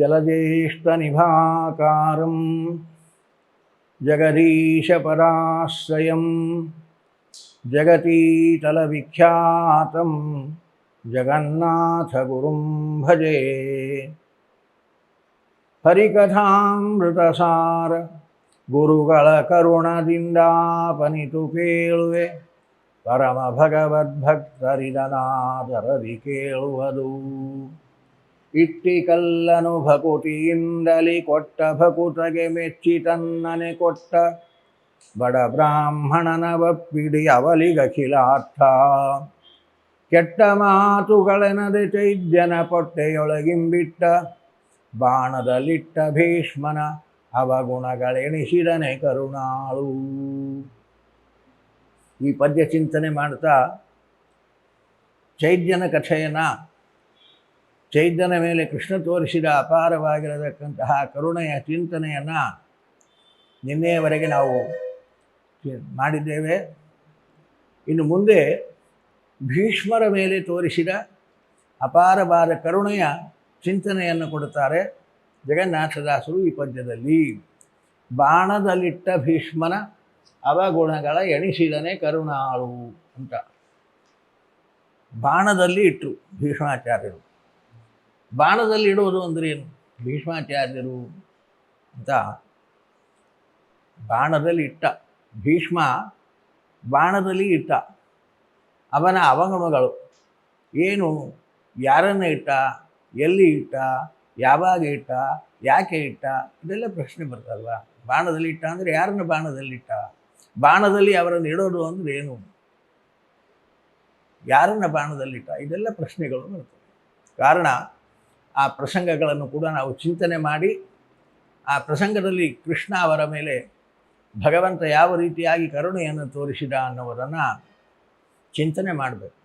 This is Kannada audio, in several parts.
जलज्येष्ठनिभाकारं जगदीशपदाश्रयं जगतीतलविख्यातं जगन्नाथगुरुं भजे ಹರಿಕಥಾಮೃತಸಾರ ಗುರುಗಳ ಕರುಣದಿಂದಾಪನಿತು ಕೇಳುವೆ ಪರಮ ಭಗವದ್ಭಕ್ತರಿದನಾದರದಿ ಕೇಳುವುದು ಇಟ್ಟಿ ಕಲ್ಲನು ಭಕುತಿಯಿಂದಲಿ ಕೊಟ್ಟ ಭಕುತಗೆ ಮೆಚ್ಚಿ ತನ್ನನೆ ಕೊಟ್ಟ. ಬಡ ಬ್ರಾಹ್ಮಣನ ಬಪ್ಪಿಡಿ ಅವಲಿಗಖಿಲಾರ್ಥ ಕೆಟ್ಟ ಮಾತುಗಳೆನದೆ ಚೈದ್ಯನ ಪೊಟ್ಟೆಯೊಳಗಿಂಬಿಟ್ಟ ಬಾಣದಲ್ಲಿಟ್ಟ ಭೀಷ್ಮನ ಅವಗುಣಗಳೆಣಿಸಿದನೆ ಕರುಣಾಳು. ಈ ಪದ್ಯ ಚಿಂತನೆ ಮಾಡ್ತಾ ಚೈದ್ಯನ ಕಥೆಯನ್ನು ಚೈದ್ಯನ ಮೇಲೆ ಕೃಷ್ಣ ತೋರಿಸಿದ ಅಪಾರವಾಗಿರತಕ್ಕಂತಹ ಕರುಣೆಯ ಚಿಂತನೆಯನ್ನು ನಿನ್ನೆಯವರೆಗೆ ನಾವು ಮಾಡಿದ್ದೇವೆ. ಇನ್ನು ಮುಂದೆ ಭೀಷ್ಮರ ಮೇಲೆ ತೋರಿಸಿದ ಅಪಾರವಾದ ಕರುಣೆಯ ಚಿಂತನೆಯನ್ನು ಕೊಡುತ್ತಾರೆ ಜಗನ್ನಾಥದಾಸರು ಈ ಪದ್ಯದಲ್ಲಿ. ಬಾಣದಲ್ಲಿಟ್ಟ ಭೀಷ್ಮನ ಅವಗುಣಗಳ ಎಣಿಸಿದನೆ ಕರುಣಾಳು ಅಂತ. ಬಾಣದಲ್ಲಿ ಇಟ್ಟರು ಭೀಷ್ಮಾಚಾರ್ಯರು. ಬಾಣದಲ್ಲಿ ಇಡುವುದು ಅಂದ್ರೆ ಏನು? ಭೀಷ್ಮಾಚಾರ್ಯರು ಅಂತ ಬಾಣದಲ್ಲಿ ಇಟ್ಟ. ಭೀಷ್ಮ ಬಾಣದಲ್ಲಿ ಇಟ್ಟ. ಅವನ ಅವಗಮಗಳು ಏನು? ಯಾರನ್ನು ಇಟ್ಟ? ಎಲ್ಲಿ ಇಟ್ಟ? ಯಾವಾಗ ಇಟ್ಟ? ಯಾಕೆ ಇಟ್ಟ? ಇದೆಲ್ಲ ಪ್ರಶ್ನೆ ಬರ್ತಲ್ವ ಬಾಣದಲ್ಲಿ ಇಟ್ಟ ಅಂದರೆ ಯಾರನ್ನು ಬಾಣದಲ್ಲಿ ಇಟ್ಟ? ಬಾಣದಲ್ಲಿ ಅವರನ್ನು ಇಡೋದು ಅಂದರೆ ಏನು? ಯಾರನ್ನು ಬಾಣದಲ್ಲಿಟ್ಟ ಇದೆಲ್ಲ ಪ್ರಶ್ನೆಗಳು ಬರ್ತವೆ ಕಾರಣ ಆ ಪ್ರಸಂಗಗಳನ್ನು ಕೂಡ ನಾವು ಚಿಂತನೆ ಮಾಡಿ, ಆ ಪ್ರಸಂಗದಲ್ಲಿ ಕೃಷ್ಣ ಅವರ ಮೇಲೆ ಭಗವಂತ ಯಾವ ರೀತಿಯಾಗಿ ಕರುಣೆಯನ್ನು ತೋರಿಸಿದ ಅನ್ನೋದನ್ನು ಚಿಂತನೆ ಮಾಡಬೇಕು.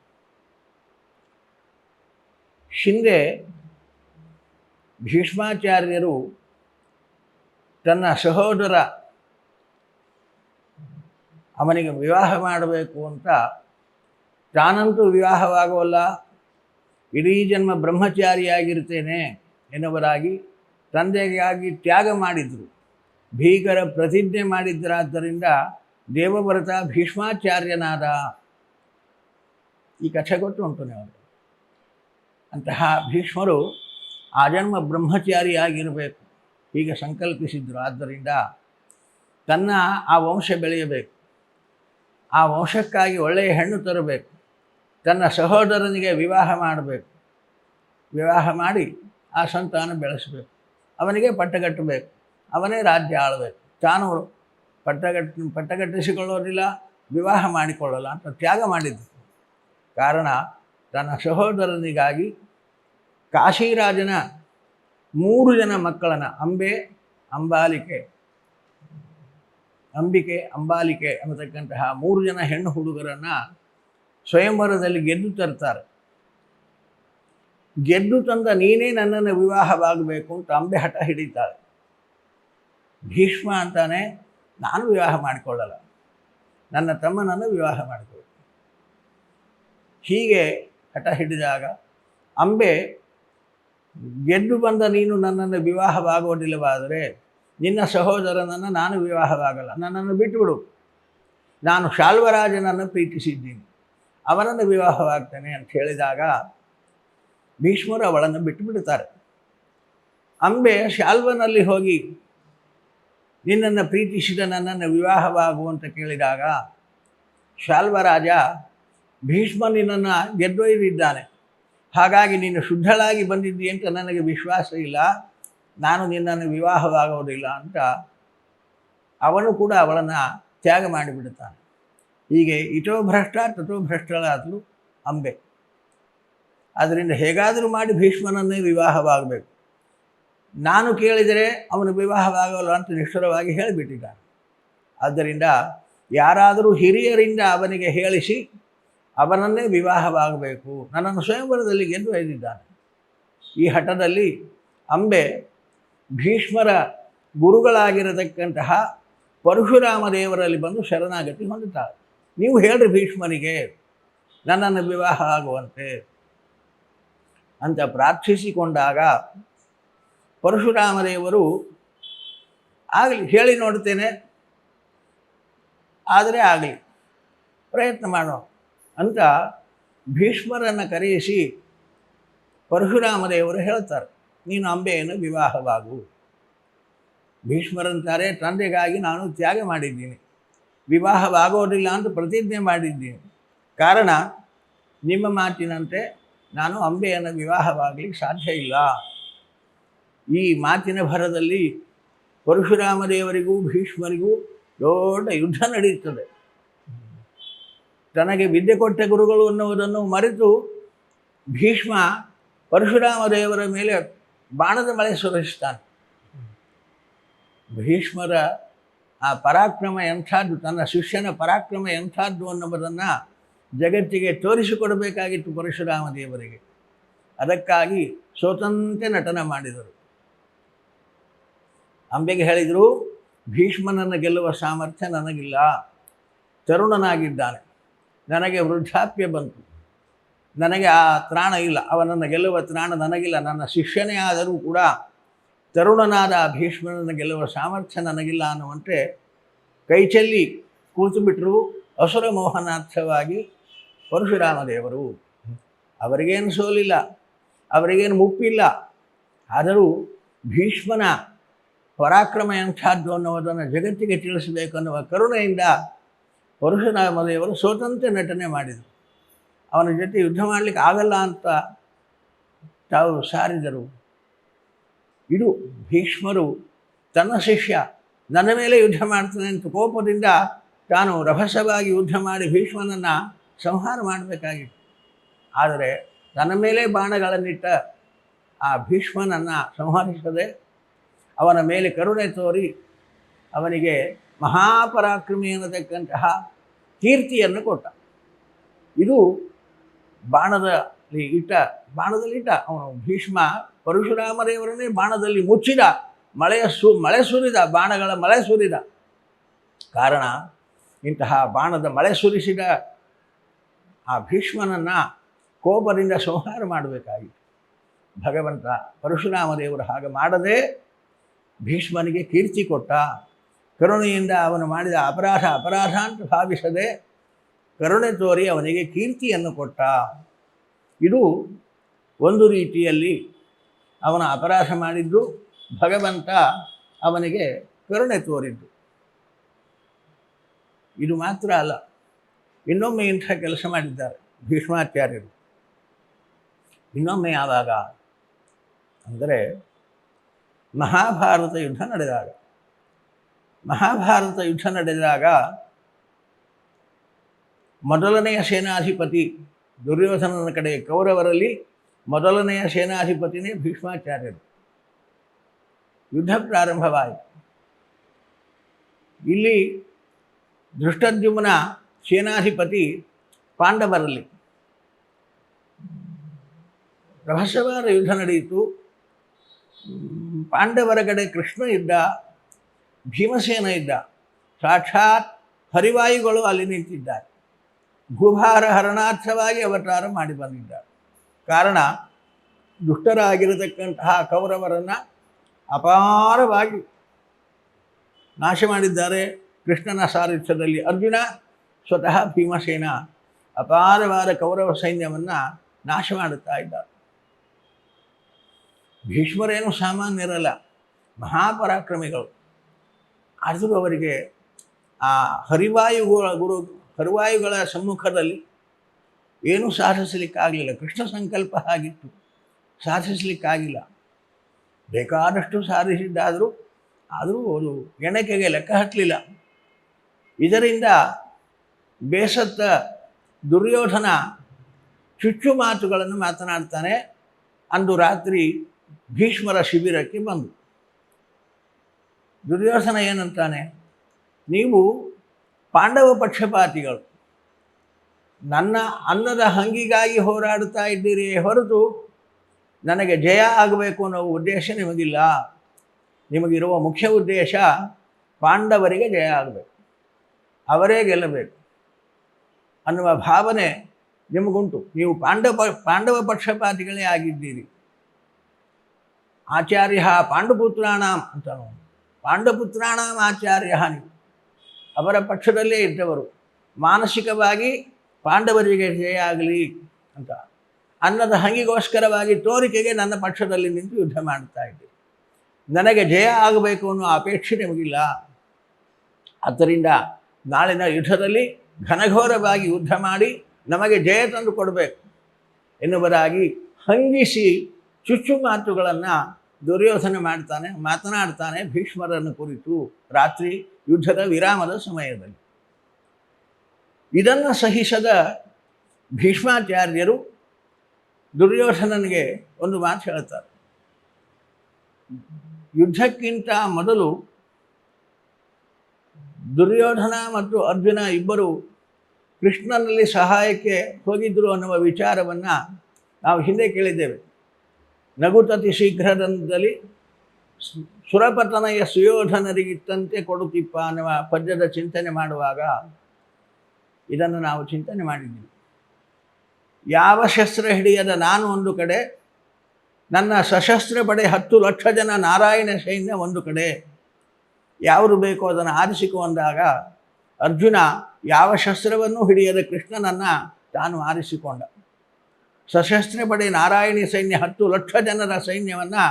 ಹಿಂದೆ ಭೀಷ್ಮಾಚಾರ್ಯರು ತನ್ನ ಸಹೋದರ ಅವನಿಗೆ ವಿವಾಹ ಮಾಡಬೇಕು ಅಂತ ತಾನಂತೂ ವಿವಾಹವಾಗುವಲ್ಲ ಇಡೀ ಜನ್ಮ ಬ್ರಹ್ಮಚಾರಿಯಾಗಿರ್ತೇನೆ ಎನ್ನುವರಾಗಿ ತಂದೆಗಾಗಿ ತ್ಯಾಗ ಮಾಡಿದರು. ಭೀಕರ ಪ್ರತಿಜ್ಞೆ ಮಾಡಿದ್ದರಾದ್ದರಿಂದ ದೇವವ್ರತ ಭೀಷ್ಮಾಚಾರ್ಯನಾದ ಈ ಕಥೆ ಕೊಟ್ಟು ಉಂಟು ನೀವು ಅಂತಹ ಭೀಷ್ಮರು ಆ ಜನ್ಮ ಬ್ರಹ್ಮಚಾರಿಯಾಗಿರಬೇಕು. ಹೀಗೆ ಸಂಕಲ್ಪಿಸಿದ್ರು. ಆದ್ದರಿಂದ ತನ್ನ ಆ ವಂಶ ಬೆಳೆಯಬೇಕು. ಆ ವಂಶಕ್ಕಾಗಿ ಒಳ್ಳೆಯ ಹೆಣ್ಣು ತರಬೇಕು. ತನ್ನ ಸಹೋದರನಿಗೆ ವಿವಾಹ ಮಾಡಬೇಕು. ವಿವಾಹ ಮಾಡಿ ಆ ಸಂತಾನ ಬೆಳೆಸಬೇಕು. ಅವನಿಗೆ ಪಟ್ಟಗಟ್ಟಬೇಕು ಅವನೇ ರಾಜ್ಯ ಆಳಬೇಕು. ತಾನು ಪಟ್ಟಗಟ್ಟ ಪಟ್ಟಗಟ್ಟಿಸಿಕೊಳ್ಳೋದಿಲ್ಲ ವಿವಾಹ ಮಾಡಿಕೊಳ್ಳಲ್ಲ ಅಂತ ತ್ಯಾಗ ಮಾಡಿದ್ದು. ಕಾರಣ ತನ್ನ ಸಹೋದರನಿಗಾಗಿ ಕಾಶಿರಾಜನ ಮೂರು ಜನ ಮಕ್ಕಳನ್ನು ಅಂಬೆ, ಅಂಬಾಲಿಕೆ, ಅಂಬಿಕೆ, ಅಂಬಾಲಿಕೆ ಅನ್ನತಕ್ಕಂತಹ ಮೂರು ಜನ ಹೆಣ್ಣು ಹುಡುಗರನ್ನು ಸ್ವಯಂವರದಲ್ಲಿ ಗೆದ್ದು ತರ್ತಾರೆ. ಗೆದ್ದು ತಂದ ನೀನೇ ನನ್ನನ್ನು ವಿವಾಹವಾಗಬೇಕು ಅಂತ ಅಂಬೆ ಹಠ ಹಿಡಿತಾಳೆ. ಭೀಷ್ಮ ಅಂತಾನೆ, ನಾನು ವಿವಾಹ ಮಾಡಿಕೊಳ್ಳಲ್ಲ. ನನ್ನ ತಮ್ಮನನ್ನು ವಿವಾಹ ಮಾಡಿಕೊಳ್ಳ. ಹೀಗೆ ಹಠ ಹಿಡಿದಾಗ ಅಂಬೆ, ಗೆದ್ದು ಬಂದ ನೀನು ನನ್ನನ್ನು ವಿವಾಹವಾಗುವುದಿಲ್ಲವಾದರೆ ನಿನ್ನ ಸಹೋದರನನ್ನು ನಾನು ವಿವಾಹವಾಗಲ್ಲ. ನನ್ನನ್ನು ಬಿಟ್ಟುಬಿಡು. ನಾನು ಶಾಲ್ವರಾಜನನ್ನು ಪ್ರೀತಿಸಿದ್ದೀನಿ. ಅವನನ್ನು ವಿವಾಹವಾಗ್ತಾನೆ ಅಂತ ಹೇಳಿದಾಗ ಭೀಷ್ಮರು ಅವಳನ್ನು ಬಿಟ್ಟುಬಿಡುತ್ತಾರೆ. ಅಂಬೆ ಶಾಲ್ವನಲ್ಲಿ ಹೋಗಿ ನಿನ್ನನ್ನು ಪ್ರೀತಿಸಿದ ನನ್ನನ್ನು ವಿವಾಹವಾಗುವಂತ ಕೇಳಿದಾಗ ಶಾಲ್ವರಾಜ, ಭೀಷ್ಮ ನಿನ್ನನ್ನು ಗೆದ್ದೊಯ್ದಿದ್ದಾನೆ. ಹಾಗಾಗಿ ನೀನು ಶುದ್ಧಳಾಗಿ ಬಂದಿದ್ದಿ ಅಂತ ನನಗೆ ವಿಶ್ವಾಸ ಇಲ್ಲ. ನಾನು ನಿನ್ನನ್ನು ವಿವಾಹವಾಗುವುದಿಲ್ಲ ಅಂತ ಅವನು ಕೂಡ ಅವಳನ್ನು ತ್ಯಾಗ ಮಾಡಿಬಿಡುತ್ತಾನೆ. ಹೀಗೆ ಇಟೋ ಭ್ರಷ್ಟ ತಟೋ ಭ್ರಷ್ಟಳಾದಲು ಅಂಬೆ. ಆದ್ದರಿಂದ ಹೇಗಾದರೂ ಮಾಡಿ ಭೀಷ್ಮನನ್ನೇ ವಿವಾಹವಾಗಬೇಕು. ನಾನು ಕೇಳಿದರೆ ಅವನು ವಿವಾಹವಾಗಲ್ಲ ಅಂತ ನಿಷ್ಠುರವಾಗಿ ಹೇಳಿಬಿಟ್ಟಿದ್ದಾನೆ. ಆದ್ದರಿಂದ ಯಾರಾದರೂ ಹಿರಿಯರಿಂದ ಅವನಿಗೆ ಹೇಳಿಸಿ ಅವನನ್ನೇ ವಿವಾಹವಾಗಬೇಕು. ನನ್ನನ್ನು ಸ್ವಯಂವರದಲ್ಲಿ ಗೆದ್ದು ಒಯ್ದಿದ್ದಾನೆ ಈ ಹಠದಲ್ಲಿ ಅಂಬೆ ಭೀಷ್ಮರ ಗುರುಗಳಾಗಿರತಕ್ಕಂತಹ ಪರಶುರಾಮ ದೇವರಲ್ಲಿ ಬಂದು ಶರಣಾಗತಿ ಹೊಂದುತ್ತಾಳೆ. ನೀವು ಹೇಳ್ರಿ ಭೀಷ್ಮನಿಗೆ, ನನ್ನನ್ನು ವಿವಾಹ ಆಗುವಂತೆ ಅಂತ ಪ್ರಾರ್ಥಿಸಿಕೊಂಡಾಗ ಪರಶುರಾಮದೇವರು ಆಗಲಿ, ಹೇಳಿ ನೋಡ್ತೇನೆ, ಆದರೆ ಆಗಲಿ, ಪ್ರಯತ್ನ ಮಾಡೋ ಅಂತ ಭೀಷ್ಮರನ್ನು ಕರೆಯಿಸಿ ಪರಶುರಾಮದೇವರು ಹೇಳ್ತಾರೆ, ನೀನು ಅಂಬೆಯನ್ನು ವಿವಾಹವಾಗು. ಭೀಷ್ಮರಂತಾರೆ, ತಂದೆಗಾಗಿ ನಾನು ತ್ಯಾಗ ಮಾಡಿದ್ದೀನಿ. ವಿವಾಹವಾಗೋದಿಲ್ಲ ಅಂತ ಪ್ರತಿಜ್ಞೆ ಮಾಡಿದ್ದೀನಿ ಕಾರಣ, ನಿಮ್ಮ ಮಾತಿನಂತೆ ನಾನು ಅಂಬೆಯನ್ನು ವಿವಾಹವಾಗಲಿಕ್ಕೆ ಸಾಧ್ಯ ಇಲ್ಲ. ಈ ಮಾತಿನ ಭರದಲ್ಲಿ ಪರಶುರಾಮದೇವರಿಗೂ ಭೀಷ್ಮರಿಗೂ ದೊಡ್ಡ ಯುದ್ಧ ನಡೆಯುತ್ತದೆ ತನಗೆ ವಿದ್ಯೆ ಕೊಟ್ಟ ಗುರುಗಳು ಅನ್ನುವುದನ್ನು ಮರೆತು ಭೀಷ್ಮ ಪರಶುರಾಮ ದೇವರ ಮೇಲೆ ಬಾಣದ ಮಳೆ ಸುರಿಸ್ತಾನೆ. ಭೀಷ್ಮರ ಆ ಪರಾಕ್ರಮ ಎಂಥದ್ದು, ತನ್ನ ಶಿಷ್ಯನ ಪರಾಕ್ರಮ ಎಂಥದ್ದು ಅನ್ನುವುದನ್ನು ಜಗತ್ತಿಗೆ ತೋರಿಸಿಕೊಡಬೇಕಾಗಿತ್ತು ಪರಶುರಾಮ ದೇವರಿಗೆ ಅದಕ್ಕಾಗಿ ಸ್ವತಂತ್ರ ನಟನ ಮಾಡಿದರು. ಅಂಬೆಗೆ ಹೇಳಿದರು, ಭೀಷ್ಮನನ್ನು ಗೆಲ್ಲುವ ಸಾಮರ್ಥ್ಯ ನನಗಿಲ್ಲ. ತರುಣನಾಗಿದ್ದಾನೆ. ನನಗೆ ವೃದ್ಧಾಪ್ಯ ಬಂತು. ನನಗೆ ಆ ತ್ರಾಣ ಇಲ್ಲ. ಅವನನ್ನು ಗೆಲ್ಲುವ ತ್ರಾಣ ನನಗಿಲ್ಲ. ನನ್ನ ಶಿಷ್ಯನೇ ಆದರೂ ಕೂಡ ತರುಣನಾದ ಭೀಷ್ಮನನ್ನು ಗೆಲ್ಲುವ ಸಾಮರ್ಥ್ಯ ನನಗಿಲ್ಲ ಅನ್ನುವಂತೆ ಕೈಚೆಲ್ಲಿ ಕೂತುಬಿಟ್ರು ಅಸುರ ಮೋಹನಾರ್ಥವಾಗಿ ಪರಶುರಾಮ ದೇವರು ಅವರಿಗೇನು ಸೋಲಿಲ್ಲ, ಅವರಿಗೇನು ಮುಪ್ಪಿಲ್ಲ. ಆದರೂ ಭೀಷ್ಮನ ಪರಾಕ್ರಮ ಎಂಥದ್ದು ಅನ್ನುವುದನ್ನು ಜಗತ್ತಿಗೆ ತಿಳಿಸಬೇಕನ್ನುವ ಕರುಣೆಯಿಂದ ಪರಶುರಾಮ ದೇವರು ಸ್ವತಂತ್ರ ನಟನೆ ಮಾಡಿದರು. ಅವನ ಜೊತೆ ಯುದ್ಧ ಮಾಡಲಿಕ್ಕೆ ಆಗಲ್ಲ ಅಂತ ತಾವು ಸಾರಿದರು. ಇದು ಭೀಷ್ಮರು ತನ್ನ ಶಿಷ್ಯ ನನ್ನ ಮೇಲೆ ಯುದ್ಧ ಮಾಡ್ತಾನೆ ಅಂತ ಕೋಪದಿಂದ ತಾನು ರಭಸವಾಗಿ ಯುದ್ಧ ಮಾಡಿ ಭೀಷ್ಮನನ್ನು ಸಂಹಾರ ಮಾಡಬೇಕಾಗಿತ್ತು. ಆದರೆ ತನ್ನ ಮೇಲೆ ಬಾಣಗಳನ್ನಿಟ್ಟ ಆ ಭೀಷ್ಮನನ್ನು ಸಂಹರಿಸದೆ ಅವನ ಮೇಲೆ ಕರುಣೆ ತೋರಿ ಅವನಿಗೆ ಮಹಾಪರಾಕ್ರಮಿ ಅನ್ನತಕ್ಕಂತಹ ಕೀರ್ತಿಯನ್ನು ಕೊಟ್ಟ. ಇದು ಬಾಣದಲ್ಲಿ ಇಟ್ಟ, ಬಾಣದಲ್ಲಿಟ್ಟ ಅವನು ಭೀಷ್ಮ ಪರಶುರಾಮದೇವರನ್ನೇ ಬಾಣದಲ್ಲಿ ಮುಚ್ಚಿದ. ಮಳೆಯ ಸು, ಮಳೆ ಸುರಿದ, ಬಾಣಗಳ ಮಳೆ ಸುರಿದ. ಕಾರಣ, ಇಂತಹ ಬಾಣದ ಮಳೆ ಸುರಿಸಿದ ಆ ಭೀಷ್ಮನನ್ನು ಕೋಪದಿಂದ ಸಂಹಾರ ಮಾಡಬೇಕಾಗಿತ್ತು ಭಗವಂತ ಪರಶುರಾಮದೇವರು ಹಾಗೆ ಮಾಡದೆ ಭೀಷ್ಮನಿಗೆ ಕೀರ್ತಿ ಕೊಟ್ಟ. ಕರುಣೆಯಿಂದ ಅವನು ಮಾಡಿದ ಅಪರಾಧ ಅಪರಾಧ ಅಂತ ಭಾವಿಸದೆ ಕರುಣೆ ತೋರಿ ಅವನಿಗೆ ಕೀರ್ತಿಯನ್ನು ಕೊಟ್ಟ. ಇದು ಒಂದು ರೀತಿಯಲ್ಲಿ ಅವನ ಅಪರಾಧ ಮಾಡಿದ್ದು ಭಗವಂತ ಅವನಿಗೆ ಕರುಣೆ ತೋರಿದ್ದು. ಇದು ಮಾತ್ರ ಅಲ್ಲ, ಇನ್ನೊಮ್ಮೆ ಇಂಥ ಕೆಲಸ ಮಾಡಿದ್ದಾರೆ ಭೀಷ್ಮಾಚಾರ್ಯರು. ಇನ್ನೊಮ್ಮೆ ಯಾವಾಗ? ಅಂದರೆ ಮಹಾಭಾರತ ಯುದ್ಧ ನಡೆದಾಗ. ಮಹಾಭಾರತ ಯುದ್ಧ ನಡೆದಾಗ ಮೊದಲನೆಯ ಸೇನಾಧಿಪತಿ ದುರ್ಯೋಧನನ ಕಡೆ ಕೌರವರಲ್ಲಿ ಮೊದಲನೆಯ ಸೇನಾಧಿಪತಿನೇ ಭೀಷ್ಮಾಚಾರ್ಯರು. ಯುದ್ಧ ಪ್ರಾರಂಭವಾಯಿತು. ಇಲ್ಲಿ ದೃಷ್ಟದ್ಯುಮ್ನ ಸೇನಾಧಿಪತಿ ಪಾಂಡವರಲ್ಲಿ ರಹಸ್ಯವಾದ ಯುದ್ಧ ನಡೆಯಿತು. ಪಾಂಡವರ ಕಡೆ ಕೃಷ್ಣ ಇದ್ದ, ಭೀಮಸೇನ ಇದ್ದ, ಸಾಕ್ಷಾತ್ ಹರಿವಾಯುಗಳು ಅಲ್ಲಿ ನಿಂತಿದ್ದಾರೆ. ಭೂಭಾರ ಹರಣಾರ್ಥವಾಗಿ ಅವತಾರ ಮಾಡಿ ಬಂದಿದ್ದಾರೆ. ಕಾರಣ ದುಷ್ಟರಾಗಿರತಕ್ಕಂತಹ ಕೌರವರನ್ನು ಅಪಾರವಾಗಿ ನಾಶ ಮಾಡಿದ್ದಾರೆ. ಕೃಷ್ಣನ ಸಾರಥ್ಯದಲ್ಲಿ ಅರ್ಜುನ ಸ್ವತಃ ಭೀಮಸೇನ ಅಪಾರವಾದ ಕೌರವ ಸೈನ್ಯವನ್ನು ನಾಶ ಮಾಡುತ್ತಾ ಇದ್ದಾರೆ. ಭೀಷ್ಮರೇನು ಸಾಮಾನ್ಯರಲ್ಲ, ಮಹಾಪರಾಕ್ರಮಿಗಳು. ಆದರೂ ಅವರಿಗೆ ಆ ಹರಿವಾಯುಗಳ ಗುರು, ಹರಿವಾಯುಗಳ ಸಮ್ಮುಖದಲ್ಲಿ ಏನೂ ಸಾಧಿಸಲಿಕ್ಕಾಗಲಿಲ್ಲ. ಕೃಷ್ಣ ಸಂಕಲ್ಪ ಆಗಿತ್ತು. ಸಾಧಿಸಲಿಕ್ಕಾಗಿಲ್ಲ. ಬೇಕಾದಷ್ಟು ಸಾಧಿಸಿದ್ದಾದರೂ, ಆದರೂ ಅದು ಎಣಕೆಗೆ ಲೆಕ್ಕ ಹಾಕಲಿಲ್ಲ. ಇದರಿಂದ ಬೇಸತ್ತ ದುರ್ಯೋಧನ ಚುಚ್ಚು ಮಾತುಗಳನ್ನು ಮಾತನಾಡ್ತಾನೆ. ಅಂದು ರಾತ್ರಿ ಭೀಷ್ಮರ ಶಿಬಿರಕ್ಕೆ ಬಂದು. ದುರ್ಯೋಧನ ಏನಂತಾನೆ, ನೀವು ಪಾಂಡವ ಪಕ್ಷಪಾತಿಗಳು. ನನ್ನ ಅನ್ನದ ಹಂಗಿಗಾಗಿ ಹೋರಾಡ್ತಾ ಇದ್ದೀರಿ ಹೊರತು ನನಗೆ ಜಯ ಆಗಬೇಕು ಅನ್ನೋ ಉದ್ದೇಶ ನಿಮಗಿಲ್ಲ. ನಿಮಗಿರುವ ಮುಖ್ಯ ಉದ್ದೇಶ ಪಾಂಡವರಿಗೆ ಜಯ ಆಗಬೇಕು. ಅವರೇ ಗೆಲ್ಲಬೇಕು ಅನ್ನುವ ಭಾವನೆ ನಿಮಗುಂಟು. ನೀವು ಪಾಂಡವ ಪಾಂಡವ ಪಕ್ಷಪಾತಿಗಳೇ ಆಗಿದ್ದೀರಿ. ಆಚಾರ್ಯ ಪಾಂಡುಪುತ್ರಾಣ ಅಂತ ಪಾಂಡುಪುತ್ರಾಣ ಆಚಾರ್ಯ ನೀವು. ಅವರ ಪಕ್ಷದಲ್ಲೇ ಇದ್ದವರು. ಮಾನಸಿಕವಾಗಿ ಪಾಂಡವರಿಗೆ ಜಯ ಆಗಲಿ ಅಂತ. ಅನ್ನದ ಹಂಗಿಗೋಸ್ಕರವಾಗಿ ತೋರಿಕೆಗೆ ನನ್ನ ಪಕ್ಷದಲ್ಲಿ ನಿಂತು ಯುದ್ಧ ಮಾಡ್ತಾ ಇದ್ದೆ. ನನಗೆ ಜಯ ಆಗಬೇಕು ಅನ್ನೋ ಅಪೇಕ್ಷೆ ನಿಮಗಿಲ್ಲ. ಆದ್ದರಿಂದ ನಾಳಿನ ಯುದ್ಧದಲ್ಲಿ ಘನಘೋರವಾಗಿ ಯುದ್ಧ ಮಾಡಿ ನಮಗೆ ಜಯ ತಂದು ಕೊಡಬೇಕು ಎನ್ನುವುದಾಗಿ ಹಂಗಿಸಿ ಚುಚ್ಚು ಮಾತುಗಳನ್ನು ದುರ್ಯೋಧನೆ ಮಾಡ್ತಾನೆ, ಮಾತನಾಡ್ತಾನೆ ಭೀಷ್ಮರನ್ನು ಕುರಿತು ರಾತ್ರಿ ಯುದ್ಧದ ವಿರಾಮದ ಸಮಯದಲ್ಲಿ. ಇದನ್ನು ಸಹಿಸದ ಭೀಷ್ಮಾಚಾರ್ಯರು ದುರ್ಯೋಧನನಿಗೆ ಒಂದು ಮಾತು ಹೇಳ್ತಾರೆ. ಯುದ್ಧಕ್ಕಿಂತ ಮೊದಲು ದುರ್ಯೋಧನ ಮತ್ತು ಅರ್ಜುನ ಇಬ್ಬರು ಕೃಷ್ಣನಲ್ಲಿ ಸಹಾಯಕ್ಕೆ ಹೋಗಿದ್ದರು ಅನ್ನುವ ವಿಚಾರವನ್ನು ನಾವು ಹಿಂದೆ ಕೇಳಿದ್ದೇವೆ. ನಗುತತಿ ಶೀಘ್ರದಲ್ಲಿ ಸುರಪತನಯ ಸುಯೋಧನರಿಗಿತ್ತಂತೆ ಕೊಡುತ್ತಿಪ್ಪ ಅನ್ನುವ ಪದ್ಯದ ಚಿಂತನೆ ಮಾಡುವಾಗ ಇದನ್ನು ನಾವು ಚಿಂತನೆ ಮಾಡಿದ್ದೀವಿ. ಯಾವ ಶಸ್ತ್ರ ಹಿಡಿಯದ ನಾನು ಒಂದು ಕಡೆ, ನನ್ನ ಸಶಸ್ತ್ರ ಪಡೆ ಹತ್ತು ಲಕ್ಷ ಜನ ನಾರಾಯಣ ಸೈನ್ಯ ಒಂದು ಕಡೆ, ಯಾವುದು ಬೇಕೋ ಅದನ್ನು ಆರಿಸಿಕೊಂಡಾಗ ಅರ್ಜುನ ಯಾವ ಶಸ್ತ್ರವನ್ನು ಹಿಡಿಯದ ಕೃಷ್ಣನನ್ನು ತಾನು ಆರಿಸಿಕೊಂಡ. ಸಶಸ್ತ್ರ ಪಡೆ ನಾರಾಯಣಿ ಸೈನ್ಯ ಹತ್ತು ಲಕ್ಷ ಜನರ ಸೈನ್ಯವನ್ನು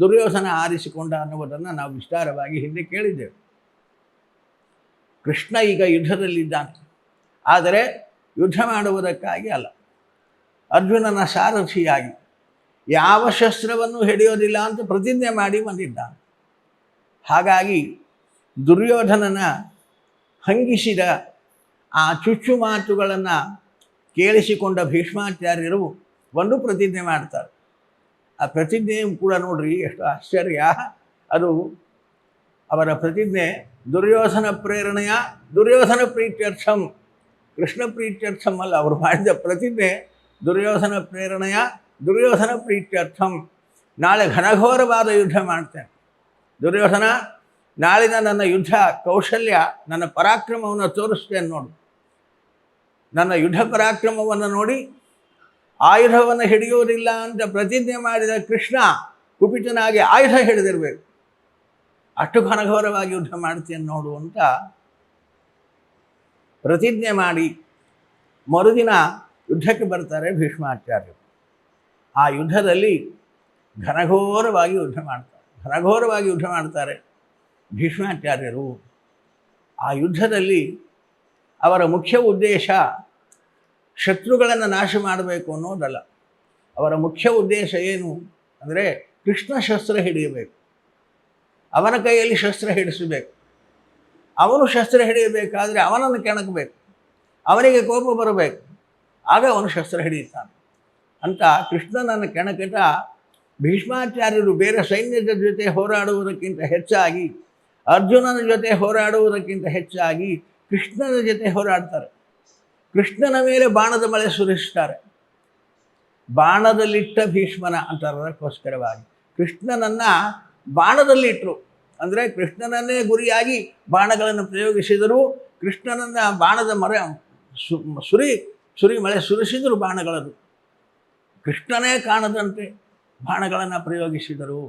ದುರ್ಯೋಧನ ಆರಿಸಿಕೊಂಡ ಅನ್ನುವುದನ್ನು ನಾವು ವಿಸ್ತಾರವಾಗಿ ಹಿಂದೆ ಕೇಳಿದ್ದೇವೆ. ಕೃಷ್ಣ ಈಗ ಯುದ್ಧದಲ್ಲಿದ್ದಾನೆ. ಆದರೆ ಯುದ್ಧ ಮಾಡುವುದಕ್ಕಾಗಿ ಅಲ್ಲ. ಅರ್ಜುನನ ಸಾರಥಿಯಾಗಿ ಯಾವ ಶಸ್ತ್ರವನ್ನು ಹಿಡಿಯೋದಿಲ್ಲ ಅಂತ ಪ್ರತಿಜ್ಞೆ ಮಾಡಿ ಬಂದಿದ್ದಾನೆ. ಹಾಗಾಗಿ ದುರ್ಯೋಧನನ ಹಂಗಿಸಿದ ಆ ಚುಚ್ಚು ಮಾತುಗಳನ್ನು ಕೇಳಿಸಿಕೊಂಡ ಭೀಷ್ಮಾಚಾರ್ಯರು ಒಂದು ಪ್ರತಿಜ್ಞೆ ಮಾಡ್ತಾರೆ. ಆ ಪ್ರತಿಜ್ಞೆಯು ಕೂಡ ನೋಡ್ರಿ ಎಷ್ಟು ಆಶ್ಚರ್ಯ. ಅದು ಅವರ ಪ್ರತಿಜ್ಞೆ ದುರ್ಯೋಧನ ಪ್ರೇರಣೆಯ ದುರ್ಯೋಧನ ಪ್ರೀತ್ಯರ್ಥಂ. ಕೃಷ್ಣ ಪ್ರೀತ್ಯರ್ಥಂ ಅಲ್ಲ, ಅವರು ಮಾಡಿದ ಪ್ರತಿಜ್ಞೆ ದುರ್ಯೋಧನ ಪ್ರೇರಣೆಯ ದುರ್ಯೋಧನ ಪ್ರೀತ್ಯರ್ಥಂ. ನಾಳೆ ಘನಘೋರವಾದ ಯುದ್ಧ ಮಾಡ್ತೇನೆ. ದುರ್ಯೋಧನ, ನಾಳಿನ ನನ್ನ ಯುದ್ಧ ಕೌಶಲ್ಯ, ನನ್ನ ಪರಾಕ್ರಮವನ್ನು ತೋರಿಸ್ತೇನೆ ನೋಡು. ನನ್ನ ಯುದ್ಧ ಪರಾಕ್ರಮವನ್ನು ನೋಡಿ ಆಯುಧವನ್ನು ಹಿಡಿಯುವುದಿಲ್ಲ ಅಂತ ಪ್ರತಿಜ್ಞೆ ಮಾಡಿದ ಕೃಷ್ಣ ಕುಪಿತನಾಗಿ ಆಯುಧ ಹಿಡಿದಿರಬೇಕು. ಅಷ್ಟು ಘನಘೋರವಾಗಿ ಯುದ್ಧ ಮಾಡ್ತೇನೆ ನೋಡು ಅಂತ ಪ್ರತಿಜ್ಞೆ ಮಾಡಿ ಮರುದಿನ ಯುದ್ಧಕ್ಕೆ ಬರ್ತಾರೆ ಭೀಷ್ಮಾಚಾರ್ಯರು. ಆ ಯುದ್ಧದಲ್ಲಿ ಘನಘೋರವಾಗಿ ಯುದ್ಧ ಮಾಡ್ತಾರೆ. ಘನಘೋರವಾಗಿ ಯುದ್ಧ ಮಾಡ್ತಾರೆ ಭೀಷ್ಮಾಚಾರ್ಯರು. ಆ ಯುದ್ಧದಲ್ಲಿ ಅವರ ಮುಖ್ಯ ಉದ್ದೇಶ ಶತ್ರುಗಳನ್ನು ನಾಶ ಮಾಡಬೇಕು ಅನ್ನೋದಲ್ಲ. ಅವರ ಮುಖ್ಯ ಉದ್ದೇಶ ಏನು ಅಂದರೆ ಕೃಷ್ಣ ಶಸ್ತ್ರ ಹಿಡಿಯಬೇಕು. ಅವನ ಕೈಯಲ್ಲಿ ಶಸ್ತ್ರ ಹಿಡಿಸಬೇಕು. ಅವನು ಶಸ್ತ್ರ ಹಿಡಿಯಬೇಕಾದರೆ ಅವನನ್ನು ಕೆಣಕಬೇಕು. ಅವನಿಗೆ ಕೋಪ ಬರಬೇಕು. ಆಗ ಅವನು ಶಸ್ತ್ರ ಹಿಡಿಯುತ್ತಾನೆ. ಅಂತ ಕೃಷ್ಣನನ್ನು ಕೆಣಕಿಟ ಭೀಷ್ಮಾಚಾರ್ಯರು ಬೇರೆ ಸೈನ್ಯದ ಜೊತೆ ಹೋರಾಡುವುದಕ್ಕಿಂತ ಹೆಚ್ಚಾಗಿ, ಅರ್ಜುನನ ಜೊತೆ ಹೋರಾಡುವುದಕ್ಕಿಂತ ಹೆಚ್ಚಾಗಿ ಕೃಷ್ಣನ ಜೊತೆ ಹೋರಾಡ್ತಾರೆ. ಕೃಷ್ಣನ ಮೇಲೆ ಬಾಣದ ಮಳೆ ಸುರಿಸ್ತಾರೆ. ಬಾಣದಲ್ಲಿಟ್ಟ ಭೀಷ್ಮನ ಅಂತಾರದಕ್ಕೋಸ್ಕರವಾಗಿ ಕೃಷ್ಣನನ್ನು ಬಾಣದಲ್ಲಿಟ್ಟರು ಅಂದರೆ ಕೃಷ್ಣನನ್ನೇ ಗುರಿಯಾಗಿ ಬಾಣಗಳನ್ನು ಪ್ರಯೋಗಿಸಿದರು ಕೃಷ್ಣನನ್ನು ಬಾಣದ ಮರ ಸುರಿ ಸುರಿ ಮಳೆ ಸುರಿಸಿದರು ಬಾಣಗಳನ್ನು ಕೃಷ್ಣನೇ ಕಾಣದಂತೆ ಬಾಣಗಳನ್ನು ಪ್ರಯೋಗಿಸಿದರು.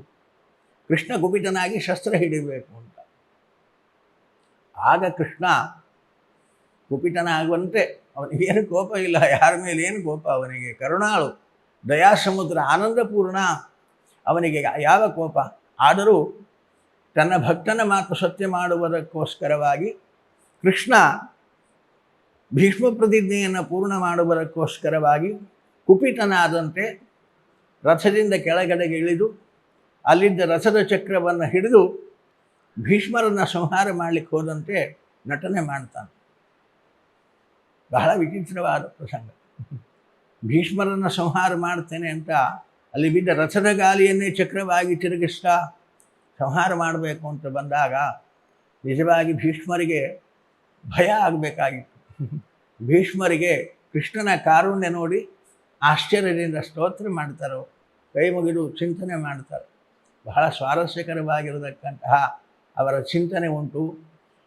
ಕೃಷ್ಣ ಗುಪಿತನಾಗಿ ಶಸ್ತ್ರ ಹಿಡಿಬೇಕು ಅಂತ. ಆಗ ಕೃಷ್ಣ ಕುಪಿತನಾಗುವಂತೆ ಅವನಿಗೆ ಏನು ಕೋಪ ಇಲ್ಲ, ಯಾರ ಮೇಲೆ ಏನು ಕೋಪ, ಅವನಿಗೆ ಕರುಣಾಳು, ದಯಾಸಮುದ್ರ, ಆನಂದಪೂರ್ಣ, ಅವನಿಗೆ ಯಾವ ಕೋಪ, ಆದರೂ ತನ್ನ ಭಕ್ತನ ಮಾತು ಸತ್ಯ ಮಾಡುವುದಕ್ಕೋಸ್ಕರವಾಗಿ ಕೃಷ್ಣ ಭೀಷ್ಮ ಪ್ರತಿಜ್ಞೆಯನ್ನು ಪೂರ್ಣ ಮಾಡುವುದಕ್ಕೋಸ್ಕರವಾಗಿ ಕುಪಿತನಾದಂತೆ ರಥದಿಂದ ಕೆಳಗಡೆಗೆ ಇಳಿದು ಅಲ್ಲಿದ್ದ ರಥದ ಚಕ್ರವನ್ನು ಹಿಡಿದು ಭೀಷ್ಮರನ್ನು ಸಂಹಾರ ಮಾಡಲಿಕ್ಕೆ ಹೋದಂತೆ ನಟನೆ ಮಾಡ್ತಾನೆ. ಬಹಳ ವಿಚಿತ್ರವಾದ ಪ್ರಸಂಗ. ಭೀಷ್ಮರನ್ನು ಸಂಹಾರ ಮಾಡ್ತೇನೆ ಅಂತ ಅಲ್ಲಿ ಬಿದ್ದ ರಥದ ಗಾಲಿಯನ್ನೇ ಚಕ್ರವಾಗಿ ತಿರುಗಿಸ್ತಾ ಸಂಹಾರ ಮಾಡಬೇಕು ಅಂತ ಬಂದಾಗ ನಿಜವಾಗಿ ಭೀಷ್ಮರಿಗೆ ಭಯ ಆಗಬೇಕಾಗಿತ್ತು. ಭೀಷ್ಮರಿಗೆ ಕೃಷ್ಣನ ಕಾರುಣ್ಯ ನೋಡಿ ಆಶ್ಚರ್ಯದಿಂದ ಸ್ತೋತ್ರ ಮಾಡ್ತಾರೋ, ಕೈ ಮುಗಿದು ಚಿಂತನೆ ಮಾಡ್ತಾರೆ. ಬಹಳ ಸ್ವಾರಸ್ಯಕರವಾಗಿರತಕ್ಕಂತಹ ಅವರ ಚಿಂತನೆ ಉಂಟು.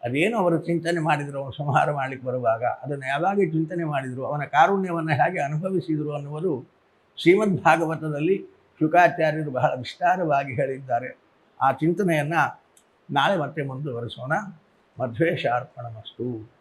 ಅದೇನು ಅವರು ಚಿಂತನೆ ಮಾಡಿದರು, ಅವನು ಸಂಹಾರ ಮಾಡಲಿಕ್ಕೆ ಬರುವಾಗ. ಅದನ್ನು ಯಾವಾಗ ಚಿಂತನೆ ಮಾಡಿದರು. ಅವನ ಕಾರುಣ್ಯವನ್ನು ಹೇಗೆ ಅನುಭವಿಸಿದರು ಅನ್ನುವುದು ಶ್ರೀಮದ್ ಭಾಗವತದಲ್ಲಿ ಶುಕಾಚಾರ್ಯರು ಬಹಳ ವಿಸ್ತಾರವಾಗಿ ಹೇಳಿದ್ದಾರೆ. ಆ ಚಿಂತನೆಯನ್ನು ನಾಳೆ ಮತ್ತೆ ಮುಂದುವರಿಸೋಣ. ಮಧ್ವೇಶಾರ್ಪಣ ಮಸ್ತು